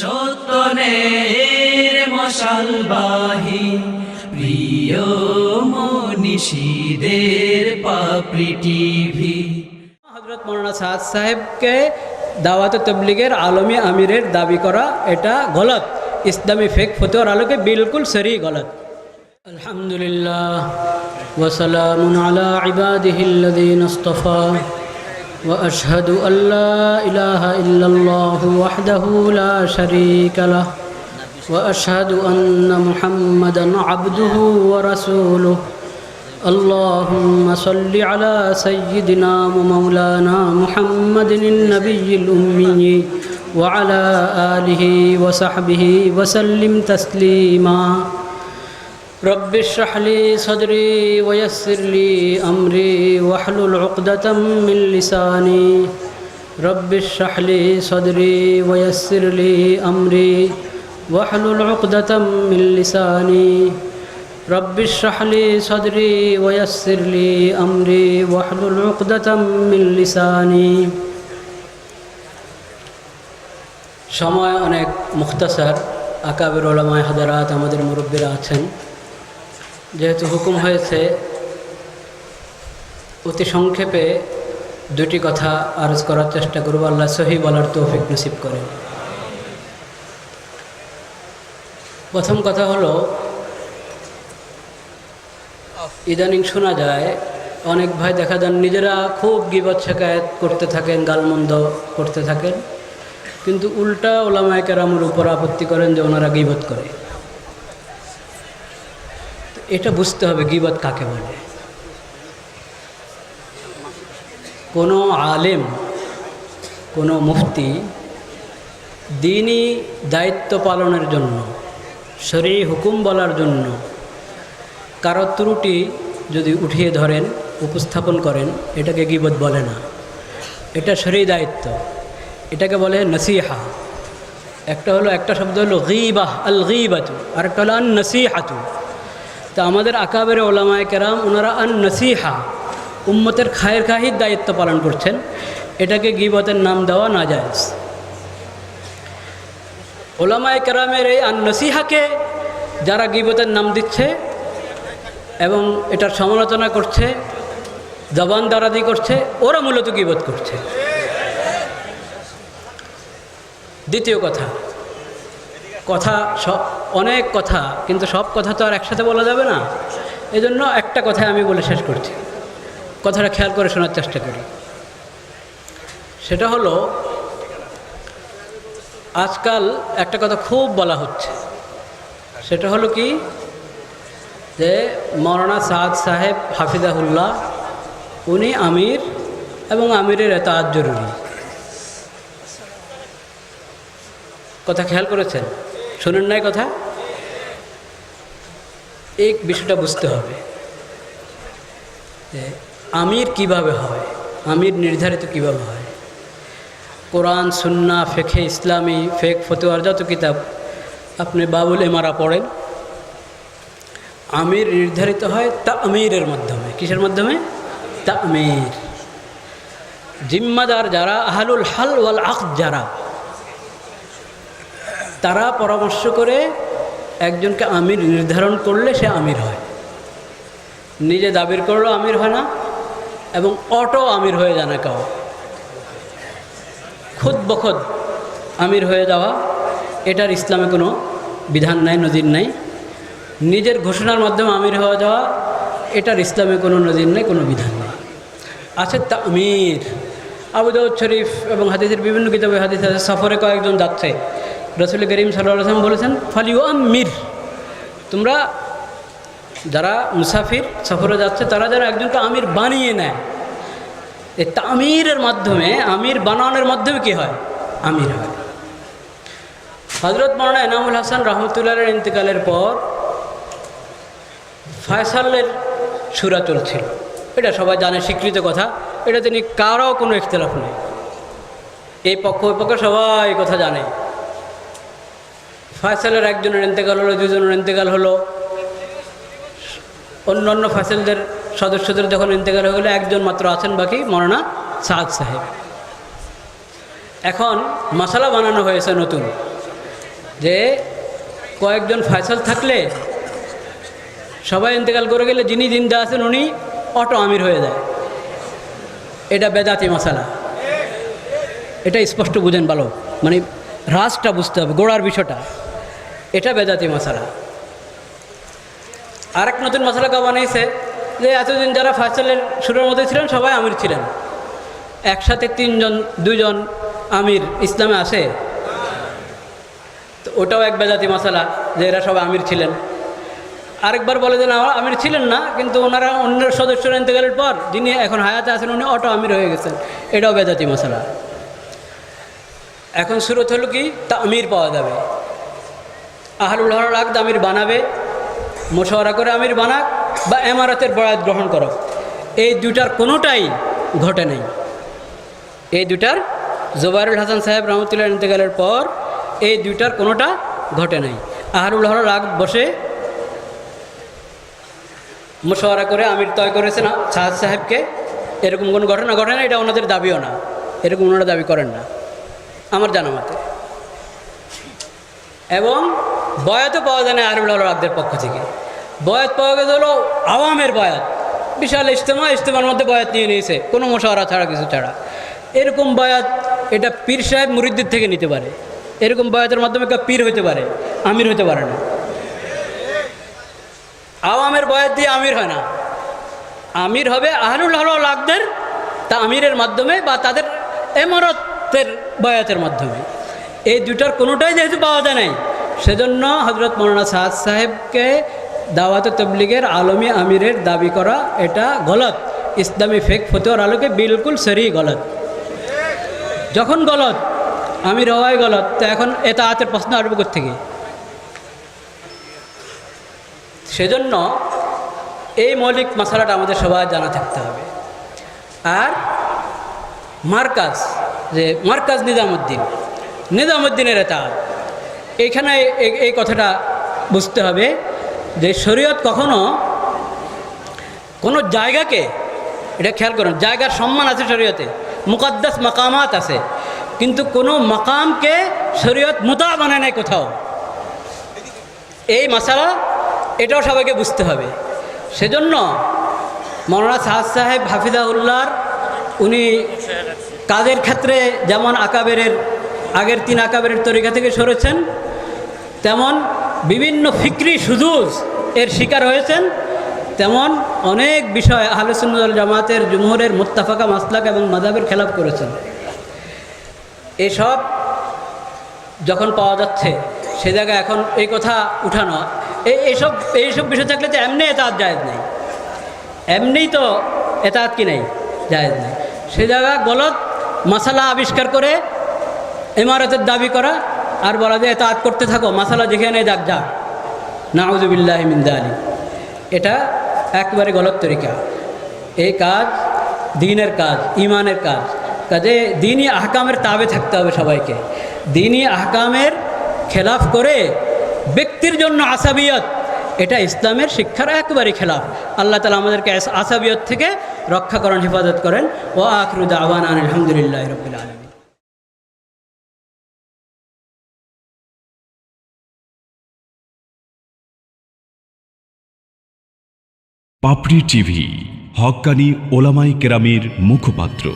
সত্যনের মশালবাহী প্রিয় মনীষীদের পাপড়ি টিভি। হজরত মৌলানা সাদ সাহেবকে দাওয়াত তবলিগের আলমী আমিরের দাবি করা এটা গলত। ইসলামী ফেক ফতোয়ার আলোকে বিলকুল সরি গলত। আলহামদুলিল্লাহ ওসালামুন আলা ইবাদিহিল্লাদিন وأشهد أن لا إله إلا الله وحده لا شريك له وأشهد أن محمدا عبده ورسوله. اللهم صل على سيدنا ومولانا محمد النبي الأمي وعلى آله وصحبه وسلم تسليما. رب اشرح لي صدري ويسر لي أمري واحلل عقدة من لساني رب اشرح لي صدري ويسر لي أمري واحلل عقدة من لساني رب اشرح لي صدري ويسر لي أمري واحلل عقدة من لساني সময় অনেক মুখতাসার আকাবের ওলামায় হাজারাত আমাদের মুরব্বীরা আছেন যেহেতু হুকুম হয়েছে, অতি সংক্ষেপে দুটি কথা আরজ করার চেষ্টা করব। আল্লাহ সহি বলার তৌফিক নসিব করে প্রথম কথা হলো, ইদানিং শোনা যায়, অনেক ভাই দেখা যান নিজেরা খুব গিবত শেখায়ত করতে থাকেন, গালমন্দ করতে থাকেন, কিন্তু উল্টা ওলামায় কেরামের উপর আপত্তি করেন যে ওনারা গিবত করে। এটা বুঝতে হবে, গিবত কাকে বলে? কোনো আলেম, কোনো মুফতি দিনই দায়িত্ব পালনের জন্য, শরী হুকুম বলার জন্য কারও ত্রুটি যদি উঠিয়ে ধরেন, উপস্থাপন করেন, এটাকে গিবত বলে না। এটা শরী দায়িত্ব। এটাকে বলে নসিহা। একটা হলো, একটা শব্দ হলো গিবাহ, আল গিবাতু, আর একটা হলো আন নসিহাতু। তা আমাদের আকাবের ওলামায় কেরাম ওনারা আন নসিহা উম্মতের খায়ের খাহির দায়িত্ব পালন করছেন। এটাকে গিবতের নাম দেওয়া না যায় ওলামায় কেরামের এই আন নসিহাকে যারা গিবতের নাম দিচ্ছে এবং এটার সমালোচনা করছে, জবান দারাদি করছে, ওরা মূলত গিবত করছে। দ্বিতীয় কথা কথা, সব, অনেক কথা, কিন্তু সব কথা তো আর একসাথে বলা যাবে না। এজন্য একটা কথাই আমি বলে শেষ করছি। কথাটা খেয়াল করে শোনার চেষ্টা করি। সেটা হলো, আজকাল একটা কথা খুব বলা হচ্ছে। সেটা হলো কি? যে মরানা সাদ সাহেব হাফিজাহুল্লাহ, উনি আমির এবং আমিরের এত জরুরি। কথা খেয়াল করেছেন? শোনেন নাই কথা? এই বিষয়টা বুঝতে হবে। আমির কীভাবে হয়? আমির নির্ধারিত কীভাবে হয়? কোরআন, সুন্না ফেখে ইসলামী ফেক ফতোয়ার যত কিতাব আপনি বাবুল এমারা পড়েন, আমির নির্ধারিত হয় তা আমিরের মাধ্যমে। কিসের মাধ্যমে? তা আমির জিম্মাদার যারা, আহলুল হাল ওয়াল আখ যারা তারা পরামর্শ করে একজনকে আমির নির্ধারণ করলে সে আমির হয়। নিজে দাবির করলেও আমির হয় না এবং অটো আমির হয়ে যায় না কাউ খুদ বখদ আমির হয়ে যাওয়া, এটার ইসলামে কোনো বিধান নাই, নজির নাই। নিজের ঘোষণার মাধ্যমে আমির হয়ে যাওয়া, এটার ইসলামে কোনো নজির নেই, কোনো বিধান নেই। আছে তামির, আবু দাউদ শরীফ এবং হাদিসের বিভিন্ন কিতাবে হাদিস সফরে কয়েকজন যাচ্ছে। রসুল করিম সাল্লাম বলেছেন ফালিউ আমির তোমরা যারা মুসাফির সফরে যাচ্ছে, তারা যারা একজনকে আমির বানিয়ে নেয়। এই তামিরের মাধ্যমে, আমির বানানোর মাধ্যমে কি হয়? আমির হয়। হজরত মৌলানা এনামুল হাসান রহমতুল্লাহের ইন্তেকালের পর ফয়সালের সুরা চলছিল। এটা সবাই জানে, স্বীকৃত কথা। এটা তিনি কারও কোনো ইখতলাফ নেই। এই পক্ষ, ওই পক্ষ সবাই কথা জানে। ফয়সালের একজনের ইন্তেকাল হলো, দুজনের ইন্তেকাল হলো। অন্য অন্য ফয়সালদের সদস্যদের যখন ইন্তেকাল হয়ে গেলো, একজন মাত্র আছেন, বাকি মরানা সাদ সাহেব। এখন মশালা বানানো হয়েছে নতুন, যে কয়েকজন ফয়সাল থাকলে সবাই ইন্তেকাল করে গেলে যিনি জিন্দা আছেন উনি অটো আমির হয়ে যায়। এটা বেদাতি মশালা। এটা স্পষ্ট বুঝেন ভালো। মানে রাসটা বুঝতে হবে, গোড়ার বিষয়টা। এটা বেদাতি মশালা। আরেক নতুন মশলা কা বানিয়েছে যে, এতদিন যারা ফাইসালের শুরুর মধ্যে ছিলেন, সবাই আমির ছিলেন। একসাথে তিনজন দুজন আমির ইসলামে আসে। তো ওটাও এক বেজাতি মশলা যে, এরা সবাই আমির ছিলেন। আরেকবার বলে যে, না আমির ছিলেন না, কিন্তু ওনারা অন্য সদস্যরা ইন্তেকালের পর যিনি এখন হায়াতে আছেন, উনি অটো আমির হয়ে গেছেন। এটাও বেজাতি মশলা। এখন শুরুত হলো কি? তা আমির পাওয়া যাবে। আহলুল হল আকদ আমির বানাবে, মোশাওয়ারা করে আমির বানাক বা এমারতের বরাত গ্রহণ করো। এই দুটার কোনোটাই ঘটে নাই। এই দুটার জোবারুল হাসান সাহেব রহমতুল্লাহ ইন্তেকালের পর এই দুইটার কোনোটা ঘটে নাই। আহরুল রাগ বসে মোশাওয়ারা করে আমির তয় করেছে না, সাহাদ সাহেবকে। এরকম কোনো ঘটনা ঘটে না, এটা ওনাদের দাবিও না। এরকম ওনারা দাবি করেন না। আমার জানা মতে। এবং বয়াতও পাওয়া যায় না আহরুল হল রাগদের পক্ষ থেকে। বয়াত পাওয়া গেছে হলো আওয়ামের বয়াত। বিশাল ইজতেমা, ইজতেমার মধ্যে বয়াত নিয়ে নিয়েছে, কোনো মশাওয়ারা ছাড়া, কিছু ছাড়া। এরকম বয়াত এটা পীর সাহেব মুরিদ্দির থেকে নিতে পারে। এরকম বয়াতের মাধ্যমে কেউ পীর হতে পারে, আমির হতে পারে না। আওয়ামের বয়াত দিয়ে আমির হয় না। আমির হবে আহলুল হল লাগদের তা আমিরের মাধ্যমে বা তাদের এমরতের বয়াতের মাধ্যমে। এই দুটার কোনোটাই যেহেতু পাওয়া যায় নাই। সেজন্য হজরত মৌলানা সাদ সাহেবকে দাওয়াত তবলিগের আলমী আমিরের দাবি করা এটা গলত। ইসলামী ফেক, ফতোয়ার আলোকে বিলকুল সরি গলত। যখন গলত আমির হওয়াই গলত, তো এখন এটা হাতের প্রশ্ন আসবে থেকে সেজন্য এই মৌলিক মশালাটা আমাদের সবাই জানা থাকতে হবে। আর মার্কাজ, যে মার্কাজ নিজামুদ্দিন। নিজামুদ্দিনের এটা এইখানে এই- এই কথাটা বুঝতে হবে যে শরীয়ত কখনো কোনো জায়গাকে, এটা খেয়াল করুন, জায়গার সম্মান আছে শরীয়তে, মুকদ্দাস মাকামাত আছে, কিন্তু কোনো মাকামকে শরীয়ত মোতা বানায় নাই কোথাও। এই মশালা এটাও সবাইকে বুঝতে হবে। সেজন্য মৌলানা সাহাদ সাহেব হাফিজাউল্লাহর উনি কাজের ক্ষেত্রে যেমন আকাবেরের আগের তিন আকাবেরের তরিকা থেকে সরেছেন। তেমন বিভিন্ন ফিক্রি সুজুজ এর শিকার হয়েছেন। তেমন অনেক বিষয় আহলুসুল জামাতের জুমহরের মোত্তাফাকা মাসলাক এবং মাদাবের খেলাপ করেছেন। এসব যখন পাওয়া যাচ্ছে, সে জায়গায় এখন এই কথা উঠানো এই এইসব এইসব বিষয় থাকলে তো এমনি এতাত জায়েজ নেই। এমনিই তো এতাত কি নেই? জায়েজ নেই। সে জায়গা গলত মশালা আবিষ্কার করে ইমারতের দাবি করা আর বলা যে এতাত করতে থাকো মশালা যেখানে যাক যাক নাউজুবিল্লাহ মিন্দা আলী এটা একবারে গলত তরিকা। এই কাজ দিনের কাজ ইমানের কাজ। কাজে দিনই আহকামের তাবে থাকতে হবে সবাইকে। দিনই আহকামের খেলাফ করে ব্যক্তির জন্য আসাবিয়ত, এটা ইসলামের শিক্ষার একবারই খেলাফ। আল্লাহ তালা আমাদেরকে আসাবিয়ত থেকে রক্ষা করেন হেফাজত করেন। ও আখরুদ আওয়ান আলহামদুলিল্লাহ রবিল আলমী পাপড়ি টিভি হক্কানি ওলামাই কেরামের মুখপাত্র।